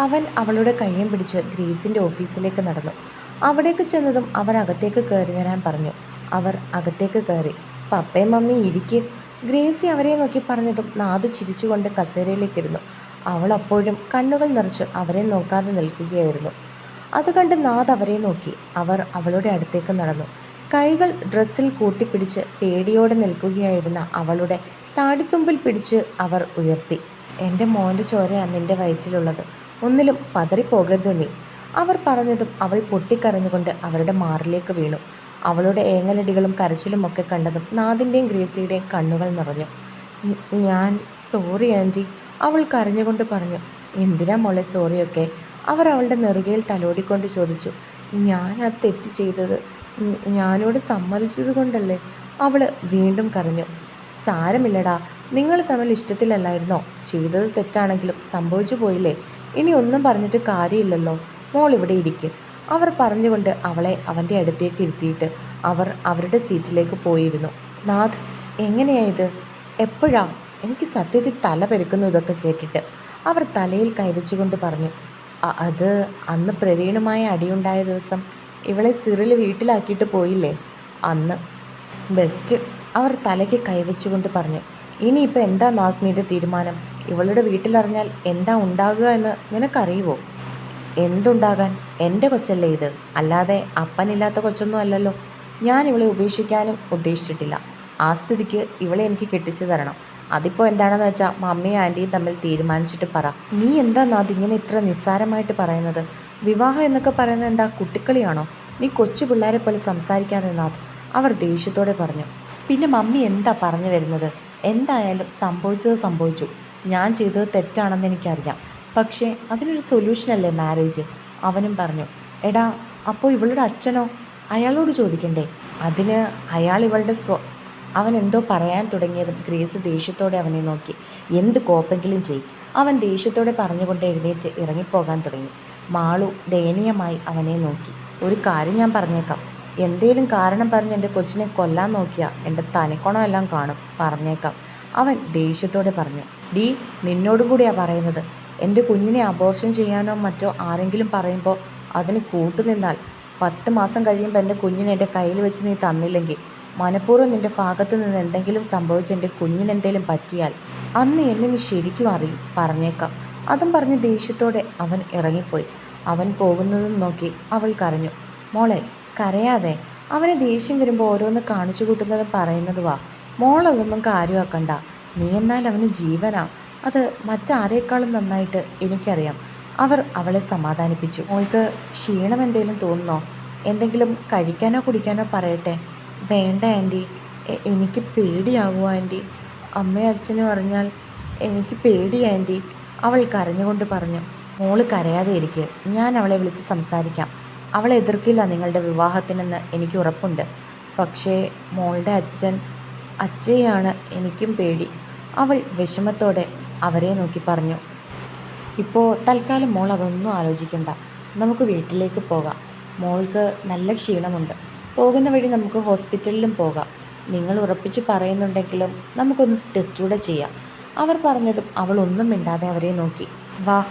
അവൻ അവളുടെ കയ്യും പിടിച്ച് ഗ്രീസിന്റെ ഓഫീസിലേക്ക് നടന്നു. അവിടേക്ക് ചെന്നതും അവൻ അകത്തേക്ക് കയറി വരാൻ പറഞ്ഞു. അവർ അകത്തേക്ക് കയറി പപ്പയും മമ്മി ഇരിക്ക്. ഗ്രേസി അവരെ നോക്കി പറഞ്ഞതും നാദ് ചിരിച്ചുകൊണ്ട് കസേരയിലേക്കിരുന്നു. അവൾ അപ്പോഴും കണ്ണുകൾ നിറച്ച് അവരെ നോക്കാതെ നിൽക്കുകയായിരുന്നു. അത് കണ്ട് നാദ് അവരെ നോക്കി. അവർ അവളുടെ അടുത്തേക്ക് നടന്നു. കൈകൾ ഡ്രസ്സിൽ കൂട്ടിപ്പിടിച്ച് പേടിയോടെ നിൽക്കുകയായിരുന്ന അവളുടെ താടിത്തുമ്പിൽ പിടിച്ച് അവർ ഉയർത്തി. എന്റെ മോന്റെ ചോരയാണ് നിന്റെ വയറ്റിലുള്ളത്. ഒന്നിലും പതറിപ്പോകരുത് നീ. അവർ പറഞ്ഞതും അവൾ പൊട്ടിക്കരഞ്ഞുകൊണ്ട് അവരുടെ മാറിലേക്ക് വീണു. അവളുടെ ഏങ്ങലടികളും കരച്ചിലും ഒക്കെ കണ്ടതും നാദിന്റെയും ഗ്രേസിയുടെയും കണ്ണുകൾ നിറഞ്ഞു. ഞാൻ സോറി ആന്റി അവൾ കരഞ്ഞുകൊണ്ട് പറഞ്ഞു. എന്തിനാ മോളെ സോറിയൊക്കെ? അവർ അവളുടെ നെറുകയിൽ തലോടിക്കൊണ്ട് ചോദിച്ചു. ഞാൻ ആ തെറ്റ് ചെയ്തത് ഞാനോട് സമ്മതിച്ചത് കൊണ്ടല്ലേ? അവൾ വീണ്ടും കരഞ്ഞു. സാരമില്ലടാ നിങ്ങൾ തമ്മിൽ ഇഷ്ടത്തിലല്ലായിരുന്നോ? ചെയ്തത് തെറ്റാണെങ്കിലും സംഭവിച്ചു പോയില്ലേ? ഇനി ഒന്നും പറഞ്ഞിട്ട് കാര്യമില്ലല്ലോ. മോൾ ഇവിടെ ഇരിക്കും. അവർ പറഞ്ഞുകൊണ്ട് അവളെ അവന്റെ അടുത്തേക്ക് ഇരുത്തിയിട്ട് അവർ അവരുടെ സീറ്റിലേക്ക് പോയിരുന്നു. നാഥ് എങ്ങനെയായത് എപ്പോഴാ? എനിക്ക് സത്യത്തിൽ തല പെരുക്കുന്നതൊക്കെ കേട്ടിട്ട്. അവർ തലയിൽ കൈവച്ചുകൊണ്ട് പറഞ്ഞു അത് അന്ന് പ്രവീണുമായ അടിയുണ്ടായ ദിവസം ഇവളെ സിറിൽ വീട്ടിലാക്കിയിട്ട് പോയില്ലേ? അന്ന്. ബെസ്റ്റ്. അവർ തലയ്ക്ക് കൈവച്ചുകൊണ്ട് പറഞ്ഞു ഇനിയിപ്പോൾ എന്താ നാഥ് നിന്റെ തീരുമാനം? ഇവളുടെ വീട്ടിലറിഞ്ഞാൽ എന്താ ഉണ്ടാകുക എന്ന് നിനക്കറിയുമോ എന്തുണ്ടാകാൻ? എന്റെ കൊച്ചല്ലേ ഇത്. അല്ലാതെ അപ്പനില്ലാത്ത കൊച്ചൊന്നും അല്ലല്ലോ. ഞാൻ ഇവളെ ഉപേക്ഷിക്കാനും ഉദ്ദേശിച്ചിട്ടില്ല. ആ സ്ഥിതിക്ക് ഇവളെ എനിക്ക് കെട്ടിച്ചു തരണം. അതിപ്പോൾ എന്താണെന്ന് വെച്ചാൽ മമ്മിയും ആന്റിയും തമ്മിൽ തീരുമാനിച്ചിട്ട് പറ. നീ എന്താ നാഥ് ഇങ്ങനെ ഇത്ര നിസ്സാരമായിട്ട് പറയുന്നത്? വിവാഹം എന്നൊക്കെ പറയുന്നത് എന്താ കുട്ടിക്കളിയാണോ? നീ കൊച്ചു പിള്ളേരെ പോലെ സംസാരിക്കാതെ അവർ ദേഷ്യത്തോടെ പറഞ്ഞു. പിന്നെ മമ്മി എന്താ പറഞ്ഞു വരുന്നത്? എന്തായാലും സംഭവിച്ചത് സംഭവിച്ചു. ഞാൻ ചെയ്തത് തെറ്റാണെന്ന് എനിക്കറിയാം. പക്ഷേ അതിനൊരു സൊല്യൂഷനല്ലേ മാരേജ് അവനും പറഞ്ഞു എടാ അപ്പോൾ ഇവളുടെ അച്ഛനോ? അയാളോട് ചോദിക്കണ്ടേ? അതിന് അയാൾ ഇവളുടെ സ്വ അവൻ എന്തോ പറയാൻ തുടങ്ങിയതും ഗ്രേസ് ദേഷ്യത്തോടെ അവനെ നോക്കി. എന്ത് കോപ്പെങ്കിലും ചെയ്. അവൻ ദേഷ്യത്തോടെ പറഞ്ഞുകൊണ്ട് എഴുന്നേറ്റ് ഇറങ്ങിപ്പോകാൻ തുടങ്ങി. മാളു ദയനീയമായി അവനെ നോക്കി. ഒരു കാര്യം ഞാൻ പറഞ്ഞേക്കാം. എന്തേലും കാരണം പറഞ്ഞ് എന്റെ കൊച്ചിനെ കൊല്ലാൻ നോക്കിയാൽ എന്റെ തനിക്കോണം എല്ലാം കാണും പറഞ്ഞേക്കാം. അവൻ ദേഷ്യത്തോടെ പറഞ്ഞു. ഡീ നിന്നോടും കൂടിയാണ് പറയുന്നത്. എന്റെ കുഞ്ഞിനെ അബോർഷൻ ചെയ്യാനോ മറ്റോ ആരെങ്കിലും പറയുമ്പോൾ അതിന് കൂട്ടുനിന്നാൽ പത്ത് മാസം കഴിയുമ്പോൾ എന്റെ കുഞ്ഞിനെ എന്റെ കയ്യിൽ വെച്ച് നീ തന്നില്ലെങ്കിൽ മനഃപൂർവം നിന്റെ ഭാഗത്തു നിന്ന് എന്തെങ്കിലും സംഭവിച്ച് എന്റെ കുഞ്ഞിനെന്തേലും പറ്റിയാൽ അന്ന് എന്നെ നീ ശരിക്കും അറിയും പറഞ്ഞേക്കാം. അതും പറഞ്ഞ് ദേഷ്യത്തോടെ അവൻ ഇറങ്ങിപ്പോയി. അവൻ പോകുന്നതും നോക്കി അവൾ കരഞ്ഞു. മോളെ കരയാതെ. അവനെ ദേഷ്യം വരുമ്പോൾ ഓരോന്ന് കാണിച്ചു കൂട്ടുന്നതും പറയുന്നതുവാ. മോളതൊന്നും കാര്യമാക്കണ്ട. നീ എന്നാൽ അവന് ജീവനാ. അത് മറ്റാരേക്കാളും നന്നായിട്ട് എനിക്കറിയാം. അവർ അവളെ സമാധാനിപ്പിച്ചു. അവൾക്ക് ക്ഷീണം എന്തെങ്കിലും തോന്നുന്നോ? എന്തെങ്കിലും കഴിക്കാനോ കുടിക്കാനോ പറയട്ടെ? വേണ്ട ആന്റി. എനിക്ക് പേടിയാകുമോ ആന്റി. അമ്മയും അച്ഛനും അറിഞ്ഞാൽ എനിക്ക് പേടി ആന്റി. അവൾ കരഞ്ഞുകൊണ്ട് പറഞ്ഞു. മോൾ കരയാതെ ഇരിക്കുക ഞാൻ അവളെ വിളിച്ച് സംസാരിക്കാം. അവൾ എതിർക്കില്ല നിങ്ങളുടെ വിവാഹത്തിനെന്ന് എനിക്ക് ഉറപ്പുണ്ട്. പക്ഷേ മോളുടെ അച്ഛൻ അച്ഛയാണ് എനിക്കും പേടി. അവൾ വിഷമത്തോടെ അവരെ നോക്കി പറഞ്ഞു ഇപ്പോൾ തൽക്കാലം മോൾ അതൊന്നും ആലോചിക്കണ്ട. നമുക്ക് വീട്ടിലേക്ക് പോകാം. മോൾക്ക് നല്ല ക്ഷീണമുണ്ട്. പോകുന്ന വഴി നമുക്ക് ഹോസ്പിറ്റലിലും പോകാം. നിങ്ങൾ ഉറപ്പിച്ച് പറയുന്നുണ്ടെങ്കിലും നമുക്കൊന്ന് ടെസ്റ്റ് കൂടെ ചെയ്യാം. അവർ പറഞ്ഞതും അവൾ ഒന്നും മിണ്ടാതെ അവരെ നോക്കി. വാ.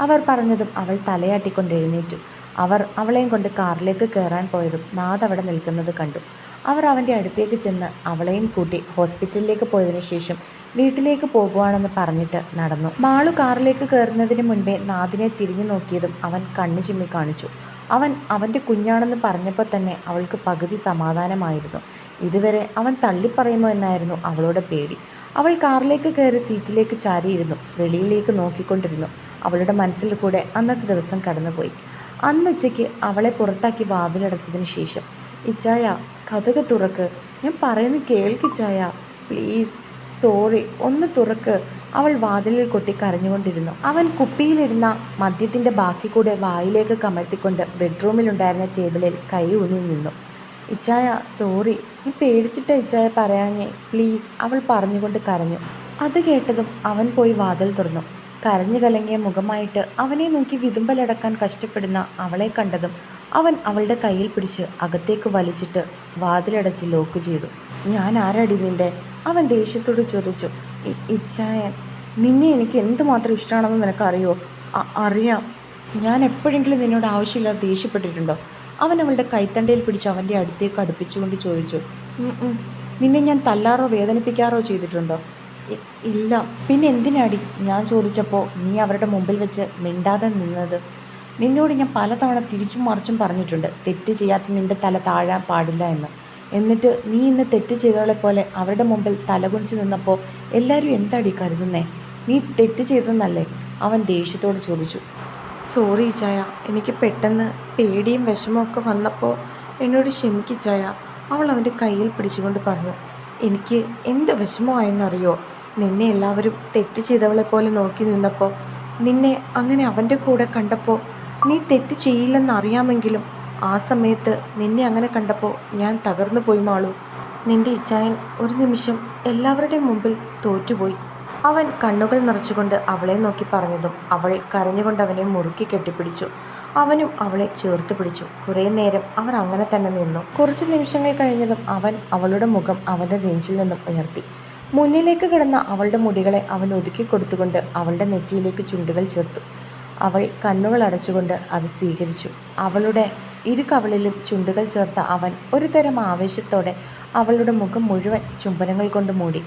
അവർ പറഞ്ഞതും അവൾ തലയാട്ടിക്കൊണ്ട് എഴുന്നേറ്റു. അവർ അവളെയും കൊണ്ട് കാറിലേക്ക് കയറാൻ പോയതും നാഥ് അവിടെ നിൽക്കുന്നത് കണ്ടു. അവർ അവന്റെ അടുത്തേക്ക് ചെന്ന് അവളെയും കൂട്ടി ഹോസ്പിറ്റലിലേക്ക് പോയതിനു ശേഷം വീട്ടിലേക്ക് പോകുവാണെന്ന് പറഞ്ഞിട്ട് നടന്നു. മാളു കാറിലേക്ക് കയറുന്നതിന് മുൻപേ നാഥിനെ തിരിഞ്ഞു നോക്കിയതും അവൻ കണ്ണു ചിമ്മി കാണിച്ചു. അവൻ അവന്റെ കുഞ്ഞാണെന്ന് പറഞ്ഞപ്പോൾ തന്നെ അവൾക്ക് പകുതി സമാധാനമായിരുന്നു. ഇതുവരെ അവൻ തള്ളിപ്പറയുമോ എന്നായിരുന്നു അവളുടെ പേടി. അവൾ കാറിലേക്ക് കയറി സീറ്റിലേക്ക് ചാരിയിരുന്നു. വെളിയിലേക്ക് നോക്കിക്കൊണ്ടിരുന്നു. അവളുടെ മനസ്സിൽ കൂടെ അന്നത്തെ ദിവസം കടന്നുപോയി. അന്നുച്ചയ്ക്ക് അവളെ പുറത്താക്കി വാതിലടച്ചതിന് ശേഷം ഇച്ചായ കഥക തുറക്ക്. ഞാൻ പറയുന്നത് കേൾക്കിച്ചായ പ്ലീസ് സോറി. ഒന്ന് തുറക്ക്. അവൾ വാതിലിൽ കൊട്ടി കരഞ്ഞുകൊണ്ടിരുന്നു. അവൻ കുപ്പിയിലിരുന്ന മദ്യത്തിന്റെ ബാക്കി കൂടെ വായിലേക്ക് കമഴ്ത്തിക്കൊണ്ട് ബെഡ്റൂമിലുണ്ടായിരുന്ന ടേബിളിൽ കൈ ഊന്നി നിന്നു. ഇച്ചായ സോറി. നീ പേടിച്ചിട്ട ഇച്ചായ പറയാഞ്ഞേ. പ്ലീസ് അവൾ പറഞ്ഞുകൊണ്ട് കരഞ്ഞു. അത് കേട്ടതും അവൻ പോയി വാതിൽ തുറന്നു. കരഞ്ഞു കലങ്ങിയ മുഖമായിട്ട് അവനെ നോക്കി വിതുമ്പലടക്കാൻ കഷ്ടപ്പെടുന്ന അവളെ കണ്ടതും അവൻ അവളുടെ കയ്യിൽ പിടിച്ച് അകത്തേക്ക് വലിച്ചിട്ട് വാതിലടച്ച് ലോക്ക് ചെയ്തു. ഞാൻ ആരാടി നിന്റെ? അവൻ ദേഷ്യത്തോട് ചോദിച്ചു. "ഇ- ഇച്ചായൻ നിന്നെ എനിക്ക് എന്തുമാത്രം ഇഷ്ടമാണെന്ന് നിനക്കറിയോ? അറിയാം. ഞാൻ എപ്പോഴെങ്കിലും നിന്നോട് ആവശ്യമില്ലാതെ ദേഷ്യപ്പെട്ടിട്ടുണ്ടോ? അവൻ അവളുടെ കൈത്തണ്ടയിൽ പിടിച്ച് അവന്റെ അടുത്തേക്ക് അടുപ്പിച്ചുകൊണ്ട് ചോദിച്ചു. "ഉം, ഉം. നിന്നെ ഞാൻ തല്ലാറോ വേദനിപ്പിക്കാറോ ചെയ്തിട്ടുണ്ടോ? "ഇ- ഇല്ല. പിന്നെ എന്തിനാടി? ഞാൻ ചോദിച്ചപ്പോൾ നീ അവരുടെ മുമ്പിൽ വെച്ച് മിണ്ടാതെ നിന്നത്. നിന്നോട് ഞാൻ പലതവണ തിരിച്ചും മറിച്ചും പറഞ്ഞിട്ടുണ്ട്. തെറ്റ് ചെയ്യാത്ത നിന്റെ തല താഴാൻ പാടില്ല എന്ന്. എന്നിട്ട് നീ ഇന്ന് തെറ്റ് ചെയ്തവളെ പോലെ അവരുടെ മുമ്പിൽ തലകുനിച്ച് നിന്നപ്പോൾ എല്ലാവരും എന്താടി കരുതുന്നേ? നീ തെറ്റ് ചെയ്തെന്നല്ലേ അവൻ ദേഷ്യത്തോട് ചോദിച്ചു. സോറി ചായ. എനിക്ക് പെട്ടെന്ന് പേടിയും വിഷമമൊക്കെ വന്നപ്പോൾ എന്നോട് ക്ഷമിക്ക് ചായ. അവൾ അവന്റെ കയ്യിൽ പിടിച്ചുകൊണ്ട് പറഞ്ഞു. എനിക്ക് എന്ത് വിഷമമായെന്നറിയോ? നിന്നെ എല്ലാവരും തെറ്റ് ചെയ്തവളെ പോലെ നോക്കി നിന്നപ്പോൾ നിന്നെ അങ്ങനെ അവന്റെ കൂടെ കണ്ടപ്പോൾ നീ തെറ്റ് ചെയ്യില്ലെന്ന് അറിയാമെങ്കിലും ആ സമയത്ത് നിന്നെ അങ്ങനെ കണ്ടപ്പോൾ ഞാൻ തകർന്നു പോയി മാളു. നിന്റെ ഇച്ചായൻ ഒരു നിമിഷം എല്ലാവരുടെയും മുമ്പിൽ തോറ്റുപോയി. അവൻ കണ്ണുകൾ നിറച്ചുകൊണ്ട് അവളെ നോക്കി പറഞ്ഞതും അവൾ കരഞ്ഞുകൊണ്ട് അവനെ മുറുക്കി കെട്ടിപ്പിടിച്ചു. അവനും അവളെ ചേർത്ത് പിടിച്ചു. കുറേ നേരം അവർ അങ്ങനെ തന്നെ നിന്നു. കുറച്ച് നിമിഷങ്ങൾ കഴിഞ്ഞതും അവൻ അവളുടെ മുഖം അവന്റെ നെഞ്ചിൽ നിന്നും ഉയർത്തി. മുന്നിലേക്ക് കിടന്ന അവളുടെ മുടികളെ അവൻ ഒതുക്കി കൊടുത്തുകൊണ്ട് അവളുടെ നെറ്റിയിലേക്ക് ചുണ്ടുകൾ ചേർത്തു. അവൾ കണ്ണുകൾ അടച്ചുകൊണ്ട് അത് സ്വീകരിച്ചു. അവളുടെ ഇരു കവളിലും ചുണ്ടുകൾ ചേർത്ത അവൻ ഒരു തരം ആവേശത്തോടെ അവളുടെ മുഖം മുഴുവൻ ചുംബനങ്ങൾ കൊണ്ട് മൂടി.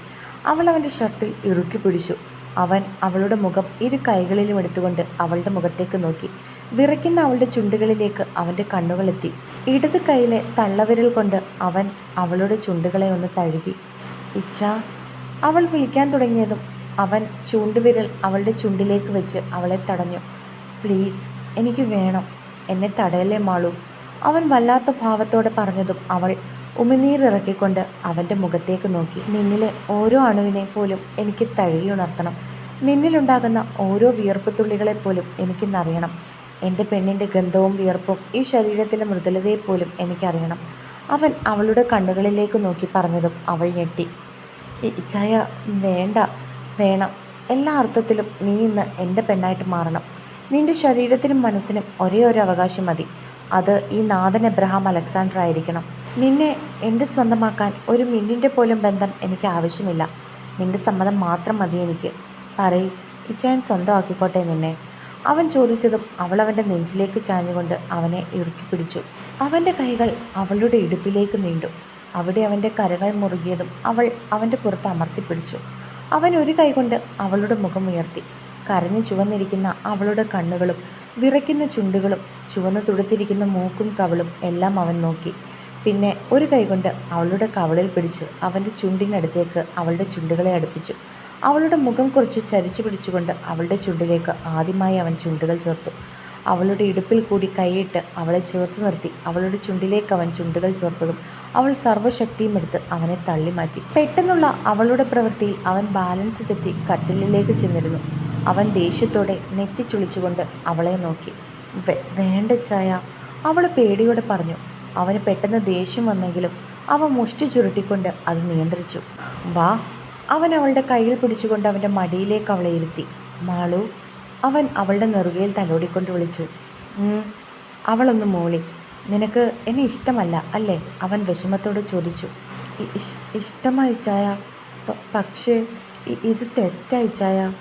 അവൾ അവന്റെ ഷർട്ടിൽ ഇറുക്കി പിടിച്ചു. അവൻ അവളുടെ മുഖം ഇരു കൈകളിലും എടുത്തുകൊണ്ട് അവളുടെ മുഖത്തേക്ക് നോക്കി. വിറയ്ക്കുന്ന അവളുടെ ചുണ്ടുകളിലേക്ക് അവന്റെ കണ്ണുകളെത്തി. ഇടത് കൈയിലെ തള്ളവിരൽ കൊണ്ട് അവൻ അവളുടെ ചുണ്ടുകളെ ഒന്ന് തഴുകി. ഇച്ഛ അവൾ വിളിക്കാൻ തുടങ്ങിയതും അവൻ ചൂണ്ടുവിരൽ അവളുടെ ചുണ്ടിലേക്ക് വെച്ച് അവളെ തടഞ്ഞു. പ്ലീസ് എനിക്ക് വേണം. എന്നെ തടയല്ലേ മാളു? അവൻ വല്ലാത്ത ഭാവത്തോടെ പറഞ്ഞതും അവൾ ഉമിനീരിറക്കിക്കൊണ്ട് അവന്റെ മുഖത്തേക്ക് നോക്കി. നിന്നിലെ ഓരോ അണുവിനെ പോലും എനിക്ക് തഴുകിയുണർത്തണം നിന്നിലുണ്ടാകുന്ന ഓരോ വിയർപ്പ് തുള്ളികളെപ്പോലും എനിക്കിന്നറിയണം. എന്റെ പെണ്ണിന്റെ ഗന്ധവും വിയർപ്പും ഈ ശരീരത്തിലെ മൃദുലതയെപ്പോലും എനിക്കറിയണം. അവൻ അവളുടെ കണ്ണുകളിലേക്ക് നോക്കി പറഞ്ഞതും അവൾ ഞെട്ടി. ഇച്ഛായ വേണ്ട വേണം. എല്ലാ അർത്ഥത്തിലും നീ ഇന്ന് എന്റെ പെണ്ണായിട്ട് മാറണം. നിന്റെ ശരീരത്തിനും മനസ്സിനും ഒരേ ഒരു അവകാശം മതി. അത് ഈ നാഥൻ എബ്രഹാം അലക്സാണ്ടർ ആയിരിക്കണം. നിന്നെ എന്റെ സ്വന്തമാക്കാൻ ഒരു മിന്നിന്റെ പോലും ബന്ധം എനിക്ക് ആവശ്യമില്ല. നിന്റെ സമ്മതം മാത്രം മതി എനിക്ക്. പറയ് ഇച്ചായൻ സ്വന്തമാക്കിക്കോട്ടെ നിന്നെ. അവൻ ചോദിച്ചതും അവൾ അവന്റെ നെഞ്ചിലേക്ക് ചാഞ്ഞുകൊണ്ട് അവനെ ഇറുക്കി പിടിച്ചു. അവന്റെ കൈകൾ അവളുടെ ഇടുപ്പിലേക്ക് നീണ്ടു. അവിടെ അവന്റെ കരകൾ മുറുകിയതും അവൾ അവന്റെ പുറത്ത് അമർത്തിപ്പിടിച്ചു അവൻ ഒരു കൈകൊണ്ട് അവളുടെ മുഖം ഉയർത്തി. കരഞ്ഞു ചുവന്നിരിക്കുന്ന അവളുടെ കണ്ണുകളും വിറയ്ക്കുന്ന ചുണ്ടുകളും ചുവന്ന് തുടുത്തിരിക്കുന്ന മൂക്കും കവളും എല്ലാം അവൻ നോക്കി. പിന്നെ ഒരു കൈകൊണ്ട് അവളുടെ കവളിൽ പിടിച്ച് അവന്റെ ചുണ്ടിനടുത്തേക്ക് അവളുടെ ചുണ്ടുകളെ അടുപ്പിച്ചു. അവളുടെ മുഖം കുറച്ച് ചരിച്ചു പിടിച്ചുകൊണ്ട് അവളുടെ ചുണ്ടിലേക്ക് ആദ്യമായി അവൻ ചുണ്ടുകൾ ചേർത്തു. അവളുടെ ഇടുപ്പിൽ കൂടി കൈയിട്ട് അവളെ ചേർത്ത് നിർത്തി. അവളുടെ ചുണ്ടിലേക്ക് അവൻ ചുണ്ടുകൾ ചേർത്തതും അവൾ സർവശക്തിയും എടുത്ത് അവനെ തള്ളി മാറ്റി. പെട്ടെന്നുള്ള അവളുടെ പ്രവൃത്തിയിൽ അവൻ ബാലൻസ് തെറ്റി കട്ടിലിലേക്ക് ചെന്നിരുന്നു. അവൻ ദേഷ്യത്തോടെ നെറ്റിച്ചുളിച്ചുകൊണ്ട് അവളെ നോക്കി. വേണ്ട ചായ അവൾ പേടിയോടെ പറഞ്ഞു. അവന് പെട്ടെന്ന് ദേഷ്യം വന്നെങ്കിലും അവ മുഷ്ടി ചുരുട്ടിക്കൊണ്ട് അത് നിയന്ത്രിച്ചു. വാ അവൻ അവളുടെ കയ്യിൽ പിടിച്ചുകൊണ്ട് അവന്റെ മടിയിലേക്ക് അവളെ ഇരുത്തി. മാളു അവൻ അവളുടെ നെറുകയിൽ തലോടിക്കൊണ്ട് വിളിച്ചു. അവളൊന്ന് മൂളി. നിനക്ക് എന്നെ ഇഷ്ടമല്ല അല്ലേ? അവൻ വിഷമത്തോട് ചോദിച്ചു. ഇഷ്- ഇഷ്ടമായി ചായ? പക്ഷേ ഇത് തെറ്റായി ചായ.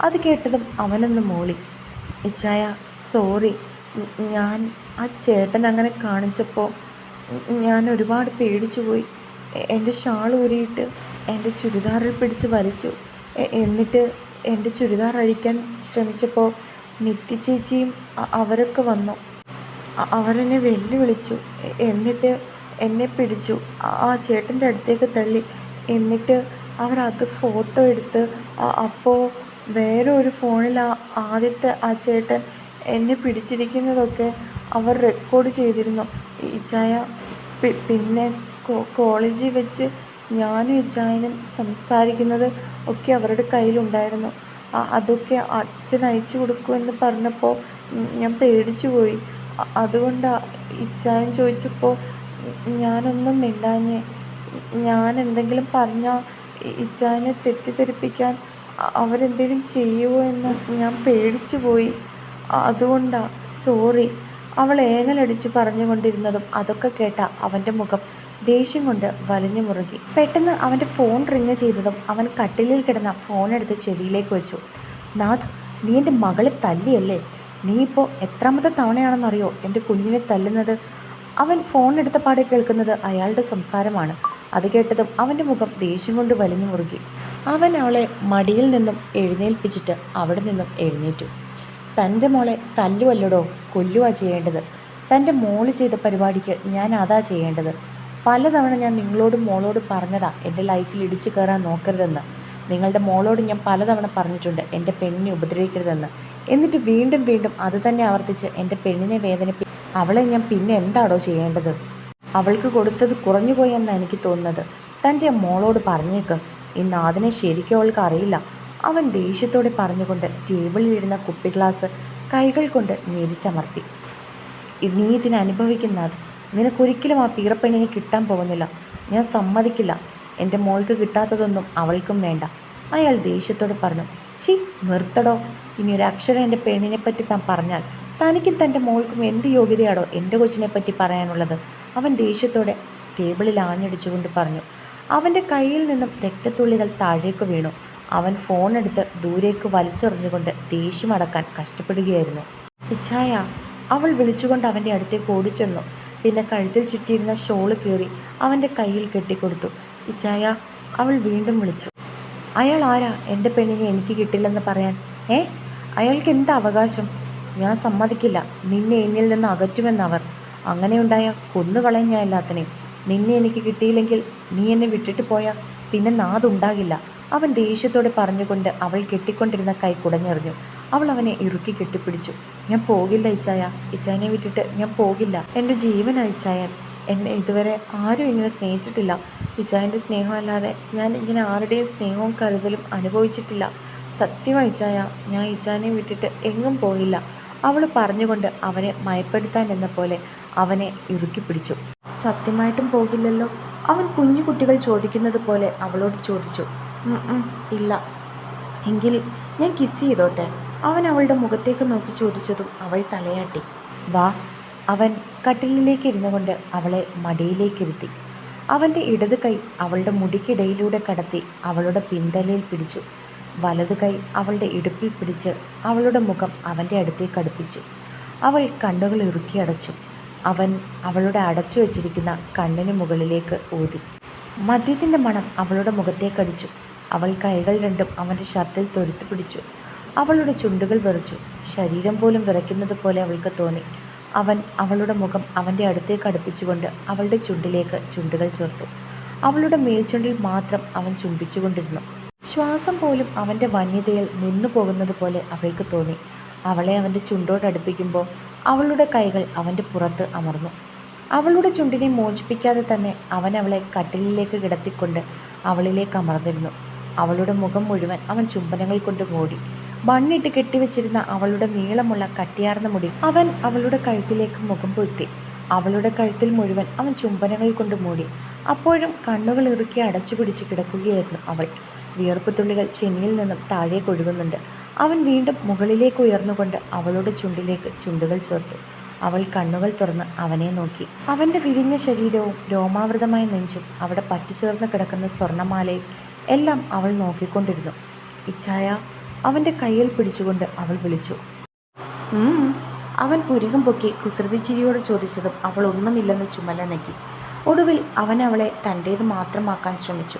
അത് കേട്ടതും അവനൊന്ന് മൂളി. ഇച്ചായ സോറി. ഞാൻ ആ ചേട്ടൻ അങ്ങനെ കാണിച്ചപ്പോൾ ഞാൻ ഒരുപാട് പേടിച്ചു പോയി. എന്റെ ഷാൾ ഊരിയിട്ട് എന്റെ ചുരിദാറിൽ പിടിച്ച് വലിച്ചു. എന്നിട്ട് എന്റെ ചുരിദാർ അഴിക്കാൻ ശ്രമിച്ചപ്പോൾ നിത്യ ചേച്ചിയും അവരൊക്കെ വന്നു. അവരെന്നെ വെല്ലുവിളിച്ചു. എന്നിട്ട് എന്നെ പിടിച്ചു. ആ- ചേട്ടന്റെ അടുത്തേക്ക് തള്ളി. എന്നിട്ട് അവരത് ഫോട്ടോ എടുത്ത് അപ്പോൾ വേറെ ഒരു ഫോണിൽ ആ ആദ്യത്തെ ആ ചേട്ടൻ എന്നെ പിടിച്ചിരിക്കുന്നതൊക്കെ അവർ റെക്കോർഡ് ചെയ്തിരുന്നു. ഈ ചായ പിന്നെ കോളേജിൽ വെച്ച് ഞാനും ഇജാനും സംസാരിക്കുന്നത് ഒക്കെ അവരുടെ കയ്യിലുണ്ടായിരുന്നു. അതൊക്കെ അച്ഛൻ അയച്ചു കൊടുക്കുമെന്ന് പറഞ്ഞപ്പോൾ ഞാൻ പേടിച്ചു പോയി. അതുകൊണ്ട് ഇച്ചായൻ ചോദിച്ചപ്പോൾ ഞാനൊന്നും മിണ്ടാഞ്ഞേ. ഞാൻ എന്തെങ്കിലും പറഞ്ഞാൽ ഇച്ചായനെ തെറ്റിദ്ധരിപ്പിക്കാൻ അവരെന്തെങ്കിലും ചെയ്യുമോ എന്ന് ഞാൻ പേടിച്ചു പോയി. അതുകൊണ്ടാ സോറി. അവൾ ഏങ്ങലടിച്ച് പറഞ്ഞുകൊണ്ടിരുന്നതും അതൊക്കെ കേട്ട അവന്റെ മുഖം ദേഷ്യം കൊണ്ട് വലിഞ്ഞു മുറുകി. പെട്ടെന്ന് അവന്റെ ഫോൺ റിങ് ചെയ്തതും അവൻ കട്ടിലിൽ കിടന്ന ഫോൺ എടുത്ത് ചെവിയിലേക്ക് വെച്ചു. നാഥ് നീ എന്റെ മകളെ തല്ലിയല്ലേ? നീ ഇപ്പോൾ എത്രാമത്തെ തവണയാണെന്നറിയോ എന്റെ കുഞ്ഞിനെ തല്ലുന്നത്? അവൻ ഫോൺ എടുത്ത പാടെ കേൾക്കുന്നത് അയാളുടെ സംസാരമാണ്. അത് കേട്ടതും അവന്റെ മുഖം ദേഷ്യം കൊണ്ട് വലിഞ്ഞു മുറുകി. അവൻ അവളെ മടിയിൽ നിന്നും എഴുന്നേൽപ്പിച്ചിട്ട് അവിടെ നിന്നും എഴുന്നേറ്റു. തന്റെ മോളെ തല്ലുവല്ലടോ കൊല്ലുവാ ചെയ്യേണ്ടത്. തന്റെ മോൾ ചെയ്ത പരിപാടിക്ക് ഞാൻ അതാ ചെയ്യേണ്ടത്. പലതവണ ഞാൻ നിങ്ങളോടും മോളോടും പറഞ്ഞതാ എന്റെ ലൈഫിൽ ഇടിച്ചു കയറാൻ നോക്കരുതെന്ന്. നിങ്ങളുടെ മോളോട് ഞാൻ പലതവണ പറഞ്ഞിട്ടുണ്ട് എന്റെ പെണ്ണിനെ ഉപദ്രവിക്കരുതെന്ന്. എന്നിട്ട് വീണ്ടും വീണ്ടും അത് തന്നെ ആവർത്തിച്ച് എന്റെ പെണ്ണിനെ വേദനിപ്പി അവളെ ഞാൻ പിന്നെ എന്താണോ ചെയ്യേണ്ടത്? അവൾക്ക് കൊടുത്തത് കുറഞ്ഞു പോയെന്നാണ് എനിക്ക് തോന്നുന്നത്. തന്റെ മോളോട് പറഞ്ഞേക്ക്. ഇന്ന് അതിനെ ശരിക്കും അവൾക്ക് അറിയില്ല. അവൻ ദേഷ്യത്തോടെ പറഞ്ഞുകൊണ്ട് ടേബിളിലിരുന്ന കുപ്പി ഗ്ലാസ് കൈകൾ കൊണ്ട് ഞെരിച്ചമർത്തി. നീ ഇതിന് അനുഭവിക്കുന്നത് നിനക്കൊരിക്കലും ആ പീറപ്പെണ്ണിനെ കിട്ടാൻ പോകുന്നില്ല. ഞാൻ സമ്മതിക്കില്ല. എന്റെ മോൾക്ക് കിട്ടാത്തതൊന്നും അവൾക്കും വേണ്ട. അയാൾ ദേഷ്യത്തോട് പറഞ്ഞു ചി നിർത്തടോ. ഇനി ഒരു അക്ഷരം എന്റെ പെണ്ണിനെ പറ്റി താൻ പറഞ്ഞാൽ തനിക്കും തന്റെ മോൾക്കും എന്ത് യോഗ്യതയാണോ എന്റെ കൊച്ചിനെ പറ്റി പറയാനുള്ളത്? അവൻ ദേഷ്യത്തോടെ ടേബിളിൽ ആഞ്ഞടിച്ചുകൊണ്ട് പറഞ്ഞു അവന്റെ കയ്യിൽ നിന്നും രക്തത്തുള്ളികൾ താഴേക്ക് വീണു. അവൻ ഫോൺ എടുത്ത് ദൂരേക്ക് വലിച്ചെറിഞ്ഞുകൊണ്ട് ദേഷ്യമടക്കാൻ കഷ്ടപ്പെടുകയായിരുന്നു. ഇച്ഛായ. അവൾ വിളിച്ചുകൊണ്ട് അവന്റെ അടുത്തേക്ക് ഓടിച്ചെന്നു. പിന്നെ കഴുത്തിൽ ചുറ്റിയിരുന്ന ഷോൾ കീറി അവന്റെ കയ്യിൽ കെട്ടിക്കൊടുത്തു. ഇച്ചായ അവൾ വീണ്ടും വിളിച്ചു. അയാൾ ആരാ? എന്റെ പെണ്ണിനെ എനിക്ക് കിട്ടില്ലെന്ന് പറയാൻ. ഏ? അയാൾക്ക് എന്ത് അവകാശം? ഞാൻ സമ്മതിക്കില്ല. നിന്നെ എന്നിൽ നിന്ന് അകറ്റുമെന്നവർ. അങ്ങനെയുണ്ടായ കൊന്നുകളയും ഞാൻ എല്ലാത്തിനെയും. നിന്നെ എനിക്ക് കിട്ടിയില്ലെങ്കിൽ നീ എന്നെ വിട്ടിട്ട് പോയാൽ പിന്നെ നാതുണ്ടാകില്ല അവൻ ദേഷ്യത്തോടെ പറഞ്ഞുകൊണ്ട് അവൾ കെട്ടിക്കൊണ്ടിരുന്ന കൈ കുടഞ്ഞെറിഞ്ഞു. അവൾ അവനെ ഇറുക്കി കെട്ടിപ്പിടിച്ചു. ഞാൻ പോകില്ല ഇച്ചായ. ഇച്ചായനെ വിട്ടിട്ട് ഞാൻ പോകില്ല. എന്റെ ജീവനാ ഇച്ചായൻ. എന്നെ ഇതുവരെ ആരും ഇങ്ങനെ സ്നേഹിച്ചിട്ടില്ല. ഇച്ചായന്റെ സ്നേഹമല്ലാതെ ഞാൻ ഇങ്ങനെ ആരുടെയും സ്നേഹവും കരുതലും അനുഭവിച്ചിട്ടില്ല. സത്യമായി ഇച്ചായ. ഞാൻ ഇച്ചായനെ വിട്ടിട്ട് എങ്ങും പോയില്ല അവൾ പറഞ്ഞുകൊണ്ട് അവനെ മയപ്പെടുത്താൻ എന്ന പോലെ അവനെ ഇറുക്കി പിടിച്ചു. സത്യമായിട്ടും പോകില്ലല്ലോ? അവൻ കുഞ്ഞു കുട്ടികൾ ചോദിക്കുന്നത് പോലെ അവളോട് ചോദിച്ചു. "ഉം, ഉം, ഇല്ല. എങ്കിൽ ഞാൻ കിസ് ചെയ്തോട്ടെ? അവൻ അവളുടെ മുഖത്തേക്ക് നോക്കി ചോദിച്ചതും അവൾ തലയാട്ടി. വാ. അവൻ കട്ടിലിലേക്ക് ഇരുന്നു കൊണ്ട് അവളെ മടിയിലേക്കിരുത്തി അവന്റെ ഇടത് കൈ അവളുടെ മുടിക്കിടയിലൂടെ കടത്തി അവളുടെ പിന്തലയിൽ പിടിച്ചു. വലത് കൈ അവളുടെ ഇടുപ്പിൽ പിടിച്ച് അവളുടെ മുഖം അവന്റെ അടുത്തേക്ക് അടുപ്പിച്ചു. അവൾ കണ്ണുകൾ ഇറുക്കി അടച്ചു. അവൻ അവളുടെ അടച്ചു വച്ചിരിക്കുന്ന കണ്ണിന് മുകളിലേക്ക് ഊതി. മദ്യത്തിന്റെ മണം അവളുടെ മുഖത്തേക്കടിച്ചു അവൾ കൈകൾ രണ്ടും അവന്റെ ഷർട്ടിൽ തൊരുത്തു പിടിച്ചു. അവളുടെ ചുണ്ടുകൾ വിറച്ചു. ശരീരം പോലും വിറയ്ക്കുന്നത് പോലെ അവൾക്ക് തോന്നി. അവൻ അവളുടെ മുഖം അവന്റെ അടുത്തേക്ക് അടുപ്പിച്ചുകൊണ്ട് അവളുടെ ചുണ്ടിലേക്ക് ചുണ്ടുകൾ ചേർത്തു. അവളുടെ മേൽചുണ്ടിൽ മാത്രം അവൻ ചുംബിച്ചുകൊണ്ടിരുന്നു. ശ്വാസം പോലും അവന്റെ വന്യതയിൽ നിന്നു പോകുന്നത് പോലെ അവൾക്ക് തോന്നി. അവളെ അവന്റെ ചുണ്ടോടടുപ്പിക്കുമ്പോൾ അവളുടെ കൈകൾ അവന്റെ പുറത്ത് അമർന്നു. അവളുടെ ചുണ്ടിനെ മോചിപ്പിക്കാതെ തന്നെ അവൻ അവളെ കട്ടിലിലേക്ക് കിടത്തിക്കൊണ്ട് അവളിലേക്ക് അമർന്നിരുന്നു. അവളുടെ മുഖം മുഴുവൻ അവൻ ചുംബനങ്ങൾ കൊണ്ട് മൂടി. ബണ്ണിട്ട് കെട്ടിവെച്ചിരുന്ന അവളുടെ നീളമുള്ള കട്ടിയാർന്ന മുടി. അവൻ അവളുടെ കഴുത്തിലേക്ക് മുഖം പൊഴുത്തി. അവളുടെ കഴുത്തിൽ മുഴുവൻ അവൻ ചുംബനങ്ങൾ കൊണ്ട് മൂടി. അപ്പോഴും കണ്ണുകൾ ഇറുക്കി അടച്ചു പിടിച്ച് കിടക്കുകയായിരുന്നു അവൾ. വിയർപ്പ് തുള്ളികൾ ചെന്നിയിൽ നിന്നും താഴേക്ക് ഒഴുകുന്നുണ്ട്. അവൻ വീണ്ടും മുകളിലേക്ക് ഉയർന്നുകൊണ്ട് അവളുടെ ചുണ്ടിലേക്ക് ചുണ്ടുകൾ ചേർത്തു. അവൾ കണ്ണുകൾ തുറന്ന് അവനെ നോക്കി. അവന്റെ വിരിഞ്ഞ ശരീരവും രോമാവൃതമായ നെഞ്ചും അവിടെ പറ്റിച്ചേർന്ന് കിടക്കുന്ന സ്വർണമാലയും എല്ലാം അവൾ നോക്കിക്കൊണ്ടിരുന്നു. ഇച്ഛായ അവന്റെ കയ്യിൽ പിടിച്ചുകൊണ്ട് അവൾ വിളിച്ചു. അവൻ പുരികം പൊക്കി കുസൃതി ചിരിയോട് ചോദിച്ചതും അവൾ ഒന്നുമില്ലെന്ന് ചുമലനക്കി ഒടുവിൽ അവൻ അവളെ തന്റേത് മാത്രമാക്കാൻ ശ്രമിച്ചു.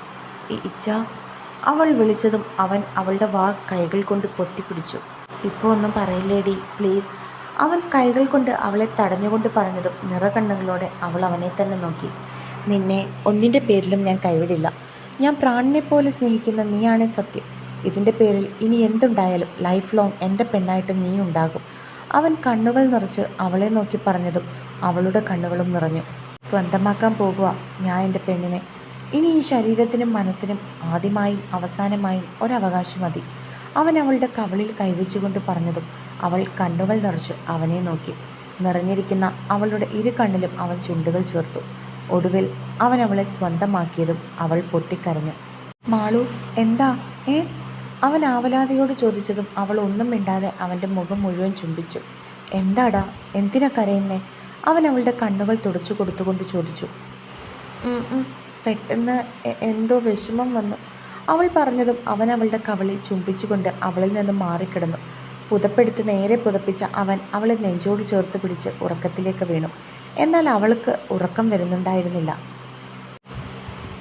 ഈ ഇച്ഛ അവൾ വിളിച്ചതും അവൻ അവളുടെ വാ കൈകൾ കൊണ്ട് പൊത്തിപ്പിടിച്ചു ഇപ്പോൾ ഒന്നും പറയില്ലേടി പ്ലീസ് അവൻ കൈകൾ കൊണ്ട് അവളെ തടഞ്ഞുകൊണ്ട് പറഞ്ഞതും നിറകണ്ണുകളോടെ അവൾ അവനെ തന്നെ നോക്കി. നിന്നെ ഒന്നിന്റെ പേരിലും ഞാൻ കൈവിടില്ല. ഞാൻ പ്രാണിനെ പോലെ സ്നേഹിക്കുന്ന നീയാണ് സത്യം. ഇതിന്റെ പേരിൽ ഇനി എന്തുണ്ടായാലും ലൈഫ് ലോങ് എന്റെ പെണ്ണായിട്ട് നീ ഉണ്ടാകും. അവൻ കണ്ണുകൾ നിറച്ച് അവളെ നോക്കി പറഞ്ഞതും അവളുടെ കണ്ണുകളും നിറഞ്ഞു. സ്വന്തമാക്കാൻ പോകുക ഞാൻ എന്റെ പെണ്ണിനെ. ഇനി ഈ ശരീരത്തിനും മനസ്സിനും ആദ്യമായും അവസാനമായും ഒരവകാശം മതി. അവൻ അവളുടെ കവളിൽ കൈവച്ചുകൊണ്ട് പറഞ്ഞതും അവൾ കണ്ണുകൾ നിറച്ച് അവനെ നോക്കി. നിറഞ്ഞിരിക്കുന്ന അവളുടെ ഇരു കണ്ണിലും അവൻ ചുണ്ടുകൾ ചേർത്തു. ഒടുവിൽ അവൻ അവളെ സ്വന്തമാക്കിയതും അവൾ പൊട്ടിക്കരഞ്ഞു. മാളു എന്താ? ഏ? അവൻ ആവലാതിയോട് ചോദിച്ചതും അവൾ ഒന്നും മിണ്ടാതെ അവന്റെ മുഖം മുഴുവൻ ചുംബിച്ചു. എന്താടാ? എന്തിനാ കരയുന്നേ? അവൻ അവളുടെ കണ്ണുകൾ തുടച്ചു കൊടുത്തുകൊണ്ട് ചോദിച്ചു. "ഉം, ഉം, പെട്ടെന്ന് എന്തോ വിഷമം വന്നു. അവൾ പറഞ്ഞതും അവൻ അവളുടെ കവളിൽ ചുംബിച്ചുകൊണ്ട് അവളിൽ നിന്ന് മാറിക്കിടന്നു. പുതപ്പെടുത്ത് നേരെ പുതപ്പിച്ച അവൻ അവളെ നെഞ്ചോട് ചേർത്ത് പിടിച്ച് ഉറക്കത്തിലേക്ക് വീണു. എന്നാൽ അവൾക്ക് ഉറക്കം വരുന്നുണ്ടായിരുന്നില്ല.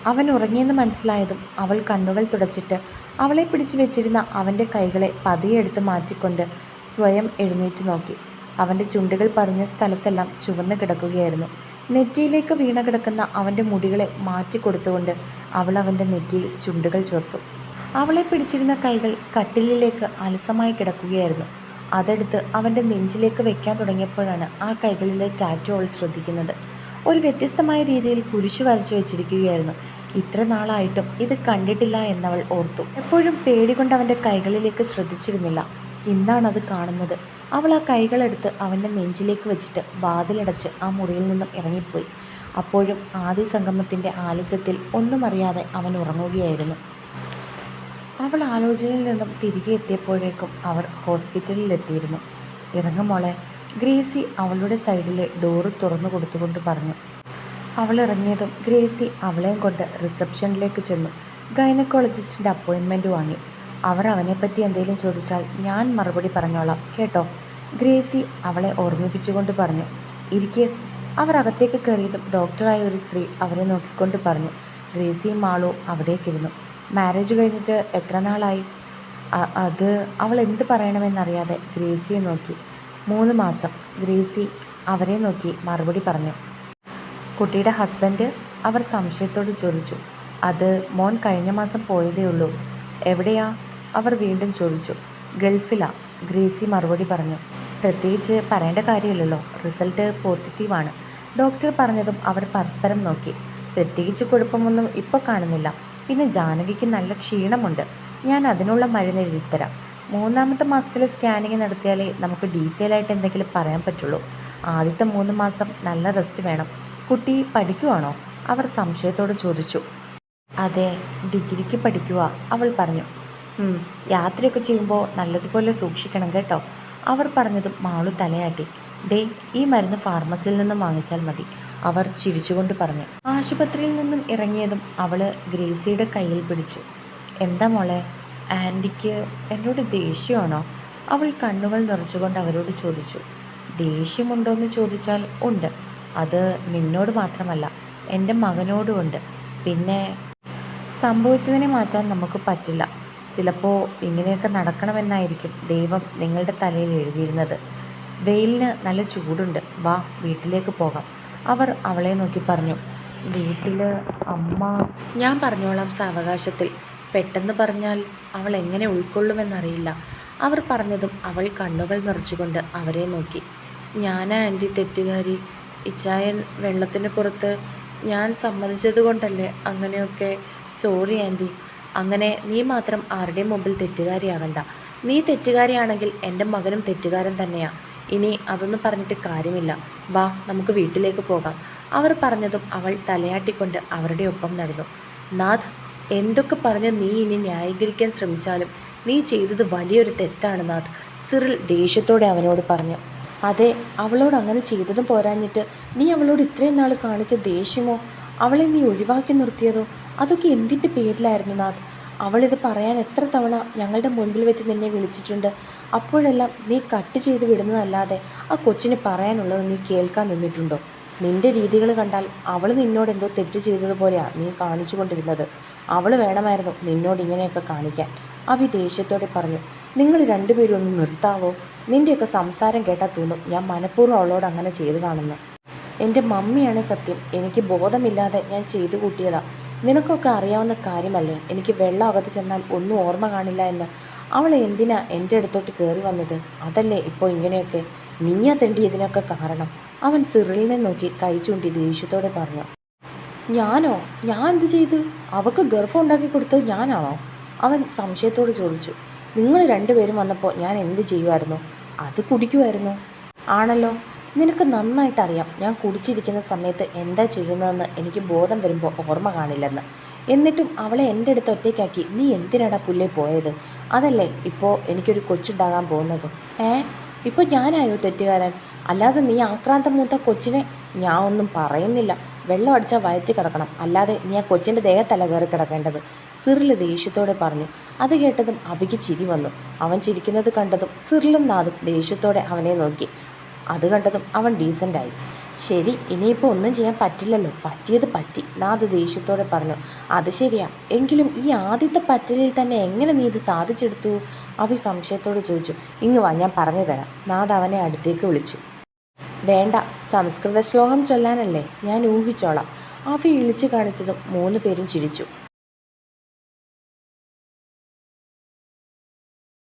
അവൻ ഉറങ്ങിയെന്ന് മനസ്സിലായതും അവൾ കണ്ണുകൾ തുടച്ചിട്ട് അവളെ പിടിച്ചു വെച്ചിരുന്ന അവന്റെ കൈകളെ പതിയെ എടുത്ത് മാറ്റിക്കൊണ്ട് സ്വയം എഴുന്നേറ്റ് നോക്കി. അവന്റെ ചുണ്ടുകൾ പറിഞ്ഞ സ്ഥലത്തെല്ലാം ചുവന്ന് കിടക്കുകയായിരുന്നു. നെറ്റിയിലേക്ക് വീണ കിടക്കുന്ന അവന്റെ മുടികളെ മാറ്റിക്കൊടുത്തുകൊണ്ട് അവൾ അവന്റെ നെറ്റിയിൽ ചുണ്ടുകൾ ചേർത്തു. അവളെ പിടിച്ചിരുന്ന കൈകൾ കട്ടിലിലേക്ക് അലസമായി കിടക്കുകയായിരുന്നു. അതെടുത്ത് അവന്റെ നെഞ്ചിലേക്ക് വെക്കാൻ തുടങ്ങിയപ്പോഴാണ് ആ കൈകളിലെ ടാറ്റു അവൾ ശ്രദ്ധിക്കുന്നത്. ഒരു വ്യത്യസ്തമായ രീതിയിൽ കുരിശു വരച്ചു വെച്ചിരിക്കുകയായിരുന്നു. ഇത്ര നാളായിട്ടും ഇത് കണ്ടിട്ടില്ല എന്നവൾ ഓർത്തു. എപ്പോഴും പേടികൊണ്ട് അവന്റെ കൈകളിലേക്ക് ശ്രദ്ധിച്ചിരുന്നില്ല. ഇന്നാണ് അത് കാണുന്നത്. അവൾ ആ കൈകളെടുത്ത് അവന്റെ നെഞ്ചിലേക്ക് വെച്ചിട്ട് വാതിലടച്ച് ആ മുറിയിൽ നിന്നും ഇറങ്ങിപ്പോയി. അപ്പോഴും ആദ്യ സംഗമത്തിന്റെ ആലസ്യത്തിൽ ഒന്നും അറിയാതെ അവൻ ഉറങ്ങുകയായിരുന്നു. അവൾ ആലോചനയിൽ നിന്നും തിരികെ എത്തിയപ്പോഴേക്കും അവർ ഹോസ്പിറ്റലിൽ എത്തിയിരുന്നു ഇറങ്ങും മോളെ ഗ്രേസി അവളുടെ സൈഡിലെ ഡോറ് തുറന്നു കൊടുത്തുകൊണ്ട് പറഞ്ഞു. അവൾ ഇറങ്ങിയതും ഗ്രേസി അവളെയും കൊണ്ട് റിസപ്ഷനിലേക്ക് ചെന്നു. ഗൈനക്കോളജിസ്റ്റിന്റെ അപ്പോയിൻമെന്റ് വാങ്ങി. അവർ അവനെപ്പറ്റി എന്തെങ്കിലും ചോദിച്ചാൽ ഞാൻ മറുപടി പറഞ്ഞോളാം കേട്ടോ? ഗ്രേസി അവളെ ഓർമ്മിപ്പിച്ചുകൊണ്ട് പറഞ്ഞു. ഇരിക്കെ. അവർ അകത്തേക്ക് കയറിയതും ഡോക്ടറായ ഒരു സ്ത്രീ അവരെ നോക്കിക്കൊണ്ട് പറഞ്ഞു. ഗ്രേസിയും മാളു അവിടേക്കിരുന്നു മാരേജ് കഴിഞ്ഞിട്ട് എത്ര നാളായി? അത് അവൾ എന്ത് പറയണമെന്നറിയാതെ ഗ്രേസിയെ നോക്കി. മൂന്ന് മാസം ഗ്രേസി അവരെ നോക്കി മറുപടി പറഞ്ഞു. കുട്ടിയുടെ ഹസ്ബൻഡ് അവർ സംശയത്തോട് ചോദിച്ചു അത് മോൻ കഴിഞ്ഞ മാസം പോയതേ ഉള്ളൂ. എവിടെയാ? അവർ വീണ്ടും ചോദിച്ചു ഗൾഫിലാ. ഗ്രേസി മറുപടി പറഞ്ഞു പ്രത്യേകിച്ച് പറയേണ്ട കാര്യമില്ലല്ലോ റിസൾട്ട് പോസിറ്റീവാണ്. ഡോക്ടർ പറഞ്ഞതും അവർ പരസ്പരം നോക്കി പ്രത്യേകിച്ച് കുഴപ്പമൊന്നും ഇപ്പോൾ കാണുന്നില്ല. പിന്നെ ജാനകിക്ക് നല്ല ക്ഷീണമുണ്ട്. ഞാൻ അതിനുള്ള മരുന്ന് എഴുതിത്തരാം മൂന്നാമത്തെ മാസത്തിൽ സ്കാനിങ് നടത്തിയാലേ നമുക്ക് ഡീറ്റെയിൽ ആയിട്ട് എന്തെങ്കിലും പറയാൻ പറ്റുള്ളൂ. ആദ്യത്തെ മൂന്ന് മാസം നല്ല റെസ്റ്റ് വേണം. കുട്ടി പഠിക്കുവാണോ? അവർ സംശയത്തോട് ചോദിച്ചു. അതെ ഡിഗ്രിക്ക് പഠിക്കുക അവൾ പറഞ്ഞു. "ഉം, യാത്രയൊക്കെ ചെയ്യുമ്പോൾ നല്ലതുപോലെ സൂക്ഷിക്കണം കേട്ടോ. അവർ പറഞ്ഞതും മാളു തലയാട്ടി. ദേ ഈ മരുന്ന് ഫാർമസിയിൽ നിന്നും വാങ്ങിച്ചാൽ മതി അവർ ചിരിച്ചുകൊണ്ട് പറഞ്ഞു. ആശുപത്രിയിൽ നിന്നും ഇറങ്ങിയതും അവൾ ഗ്രേസിയുടെ കയ്യിൽ പിടിച്ചു. എന്താ മോളെ? ആന്റിക്ക് എന്നോട് ദേഷ്യമാണോ? അവൾ കണ്ണുകൾ നിറച്ചുകൊണ്ട് അവരോട് ചോദിച്ചു. ദേഷ്യമുണ്ടോ എന്ന് ചോദിച്ചാൽ ഉണ്ട്. അത് നിന്നോട് മാത്രമല്ല എന്റെ മകനോടും ഉണ്ട്. പിന്നെ സംഭവിച്ചതിനെ മാറ്റാൻ നമുക്ക് പറ്റില്ല. ചിലപ്പോൾ ഇങ്ങനെയൊക്കെ നടക്കണമെന്നായിരിക്കും ദൈവം നിങ്ങളുടെ തലയിൽ എഴുതിയിരുന്നത്. വെയിലിന് നല്ല ചൂടുണ്ട്. വാ വീട്ടിലേക്ക് പോകാം. അവർ അവളെ നോക്കി പറഞ്ഞു. വീട്ടിൽ അമ്മ ഞാൻ പറഞ്ഞോളാം സാവകാശത്തിൽ. പെട്ടെന്ന് പറഞ്ഞാൽ അവൾ എങ്ങനെ ഉൾക്കൊള്ളുമെന്നറിയില്ല. അവർ പറഞ്ഞതും അവൾ കണ്ണുകൾ നിറച്ചുകൊണ്ട് അവരെ നോക്കി. ഞാനാ ആന്റി തെറ്റുകാരി. ഇച്ചായൻ വെള്ളത്തിന് പുറത്ത് ഞാൻ സമ്മതിച്ചത് കൊണ്ടല്ലേ അങ്ങനെയൊക്കെ? Sorry aunty. അങ്ങനെ നീ മാത്രം ആരുടെയും മുമ്പിൽ തെറ്റുകാരിയാകണ്ട നീ തെറ്റുകാരിയാണെങ്കിൽ എന്റെ മകനും തെറ്റുകാരൻ തന്നെയാണ് ഇനി അതൊന്നും പറഞ്ഞിട്ട് കാര്യമില്ല. വാ നമുക്ക് വീട്ടിലേക്ക് പോകാം. അവർ പറഞ്ഞതും അവൾ തലയാട്ടിക്കൊണ്ട് അവരുടെ ഒപ്പം നടന്നു. നാഥ് എന്തൊക്കെ പറഞ്ഞ് നീ ഇനി ന്യായീകരിക്കാൻ ശ്രമിച്ചാലും നീ ചെയ്തത് വലിയൊരു തെറ്റാണ് നാഥ് സിറിൽ ദേഷ്യത്തോടെ അവനോട് പറഞ്ഞു. അതെ അവളോട് അങ്ങനെ ചെയ്തതും പോരാഞ്ഞിട്ട് നീ അവളോട് ഇത്രയും നാൾ കാണിച്ച ദേഷ്യമോ? അവളെ നീ ഒഴിവാക്കി നിർത്തിയതോ? അതൊക്കെ എന്തിന്റെ പേരിലായിരുന്നു നാഥ്? അവളിത് പറയാൻ എത്ര തവണ ഞങ്ങളുടെ മുൻപിൽ വെച്ച് നിന്നെ വിളിച്ചിട്ടുണ്ട്. അപ്പോഴെല്ലാം നീ കട്ട് ചെയ്ത് വിടുന്നതല്ലാതെ ആ കൊച്ചിന് പറയാനുള്ളത് നീ കേൾക്കാൻ നിന്നിട്ടുണ്ടോ? നിന്റെ രീതികൾ കണ്ടാൽ അവൾ നിന്നോട് എന്തോ തെറ്റ് ചെയ്തതുപോലെയാണ് നീ കാണിച്ചു കൊണ്ടിരുന്നത്. അവൾ വേണമായിരുന്നു നിന്നോട് ഇങ്ങനെയൊക്കെ കാണിക്കാൻ. അഭി ദേഷ്യത്തോടെ പറഞ്ഞു നിങ്ങൾ രണ്ടുപേരും ഒന്ന് നിർത്താവോ? നിന്റെയൊക്കെ സംസാരം കേട്ടാൽ തോന്നും. ഞാൻ മനഃപൂർവം അവളോട് അങ്ങനെ ചെയ്തതാണെന്ന് എന്റെ മമ്മിയാണ് സത്യം. എനിക്ക് ബോധമില്ലാതെ ഞാൻ ചെയ്തു കൂട്ടിയതാ. നിനക്കൊക്കെ അറിയാവുന്ന കാര്യമല്ലേ? എനിക്ക് വെള്ളം അകത്ത് ചെന്നാൽ ഒന്നും ഓർമ്മ കാണില്ല എന്ന്. അവൾ എന്തിനാ എന്റെ അടുത്തോട്ട് കയറി വന്നത്? അതല്ലേ ഇപ്പോൾ ഇങ്ങനെയൊക്കെ? നീയാ തെണ്ടി ഇതിനൊക്കെ കാരണം. അവൻ സിറിലിനെ നോക്കി കൈ ചൂണ്ടി ദേഷ്യത്തോടെ പറഞ്ഞു ഞാനോ? ഞാൻ എന്ത് ചെയ്ത്? അവൾക്ക് ഗർഭം ഉണ്ടാക്കി കൊടുത്തത് ഞാനാണോ? അവൻ സംശയത്തോട് ചോദിച്ചു. നിങ്ങൾ രണ്ടുപേരും വന്നപ്പോൾ ഞാൻ എന്ത് ചെയ്യുമായിരുന്നു അത് കുടിക്കുമായിരുന്നു ആണല്ലോ. നിനക്ക് നന്നായിട്ടറിയാം ഞാൻ കുടിച്ചിരിക്കുന്ന സമയത്ത് എന്താ ചെയ്യുന്നതെന്ന് എനിക്ക് ബോധം വരുമ്പോൾ ഓർമ്മ കാണില്ലെന്ന്. എന്നിട്ടും അവളെ എന്റെ അടുത്ത് ഒറ്റയ്ക്കാക്കി നീ എന്തിനാടാ പുല്ലേ പോയത്? അതല്ലേ ഇപ്പോൾ എനിക്കൊരു കൊച്ചുണ്ടാകാൻ പോകുന്നത്. ഏ? ഇപ്പോൾ ഞാനായോ തെറ്റുകാരൻ? അല്ലാതെ നീ ആക്രാന്തം മൂത്ത കൊച്ചിനെ ഞാൻ ഒന്നും പറയുന്നില്ല. വെള്ളം അടിച്ചാൽ വയറ്റി കിടക്കണം. അല്ലാതെ നീ ആ കൊച്ചിന്റെ ദേഹത്തല്ല കയറി കിടക്കേണ്ടത്. സിറിൽ ദേഷ്യത്തോടെ പറഞ്ഞു. അത് കേട്ടതും അബിക്ക് ചിരി വന്നു. അവൻ ചിരിക്കുന്നത് കണ്ടതും സിറിലും നാദും ദേഷ്യത്തോടെ അവനെ നോക്കി. അത് കണ്ടതും അവൻ ഡീസന്റായി ശരി ഇനിയിപ്പോൾ ഒന്നും ചെയ്യാൻ പറ്റില്ലല്ലോ. പറ്റിയത് പറ്റി. നാദ് ദേഷ്യത്തോടെ പറഞ്ഞു. അത് ശരിയാ. എങ്കിലും ഈ ആദ്യത്തെ പറ്റലിൽ തന്നെ എങ്ങനെ നീ ഇത് സാധിച്ചെടുത്തു? അഭി സംശയത്തോട് ചോദിച്ചു. ഇങ്ങ് വാ ഞാൻ പറഞ്ഞു തരാം നാദ് അവനെ അടുത്തേക്ക് വിളിച്ചു. വേണ്ട സംസ്കൃത ശ്ലോകം ചൊല്ലാനല്ലേ? ഞാൻ ഊഹിച്ചോളാം. ആഫി ഇളിച്ചു കാണിച്ചതും മൂന്ന് പേരും ചിരിച്ചു.